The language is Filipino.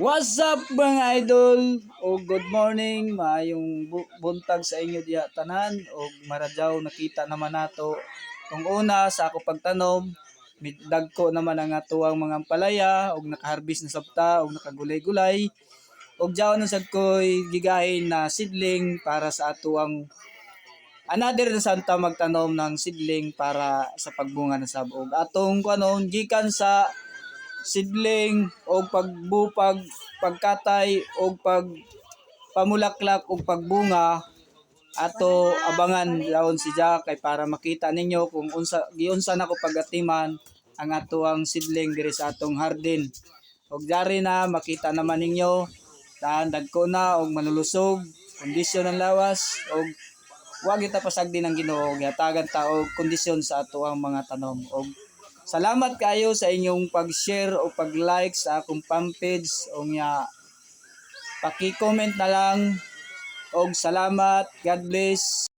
What's up mga idol? O good morning, maayong bu- buntag sa inyo diha tanan. O maradyaw nakita naman nato. Kung una sa ako pagtanom dagko naman ang atuang mga palaya og nakaharbis na sabta og nakagulay-gulay. Og jaw na sad ko'y gigahin na seedling para sa atuang another na santa magtanom ng seedling para sa pagbunga na sab. Og atong kanon gikan sa sidling o pagbupag pagkatay o pag pamulaklak o pagbunga. Ato abangan daon si Jack kay para makita ninyo kung unsa giunsa nako pagatiman ang atuang sidling diri sa atong hardin. Og dari na makita naman ninyo daan dagko na og manulusog kondisyon ng lawas og wag kita pasagdi ng Ginoo gihatagan ta og kondisyon sa atuang mga tanom og Salamat kayo sa inyong pag-share o pag-like sa akong fan page o nga paki-comment na lang. Og salamat. God bless